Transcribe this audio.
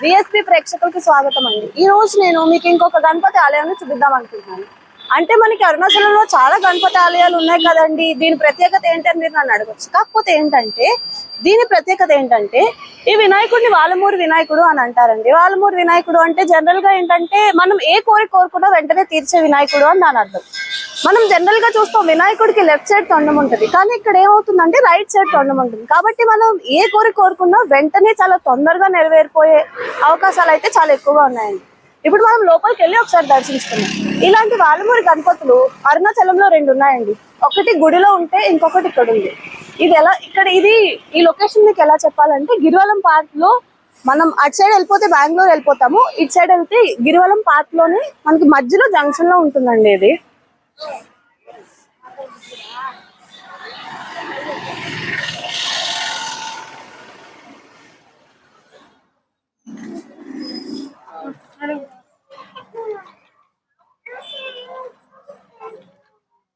VSP ప్రేక్షకులకి స్వాగతం అండి ఈ రోజు నేను మీకు ఇంకొక గణపతి ఆలయాన్ని చూపిద్దాం అనుకుంటున్నాను అంటే మనకి అరుణాచలంలో చాలా గణపతి ఆలయాలు ఉన్నాయి కదండి. దీని ప్రత్యేకత ఏంటని మీరు నన్ను అడగచ్చు. కాకపోతే ఏంటంటే దీని ప్రత్యేకత ఏంటంటే ఈ వినాయకుడిని వాలమూరు వినాయకుడు అని అంటారండి. వాలమూరు వినాయకుడు అంటే జనరల్గా ఏంటంటే మనం ఏ కోరిక కోరుకున్నా వెంటనే తీర్చే వినాయకుడు అని దాని అర్థం. మనం జనరల్గా చూస్తాం వినాయకుడికి లెఫ్ట్ సైడ్ తొండం ఉంటుంది. కానీ ఇక్కడ ఏమవుతుందంటే రైట్ సైడ్ తొండం ఉంటుంది. కాబట్టి మనం ఏ కోరిక కోరుకున్నా వెంటనే చాలా తొందరగా నెరవేరిపోయే అవకాశాలు అయితే చాలా ఎక్కువగా ఉన్నాయండి. ఇప్పుడు మనం లోపలికి వెళ్ళి ఒకసారి దర్శించుకున్నాం ఇలాంటి వాలమూరి గణపతులు అరుణాచలంలో రెండు ఉన్నాయండి. ఒకటి గుడిలో ఉంటే ఇంకొకటి ఇక్కడ ఉంది. ఇది ఎలా ఇక్కడ ఇది ఈ లొకేషన్ మీకు ఎలా చెప్పాలంటే గిరివలం పార్క్లో మనం అటు సైడ్ వెళ్ళిపోతే బెంగళూరు వెళ్ళిపోతాము. ఇటు సైడ్ వెళ్తే గిరివలం పార్క్లోనే మనకి మధ్యలో జంక్షన్లో ఉంటుందండి ఇది.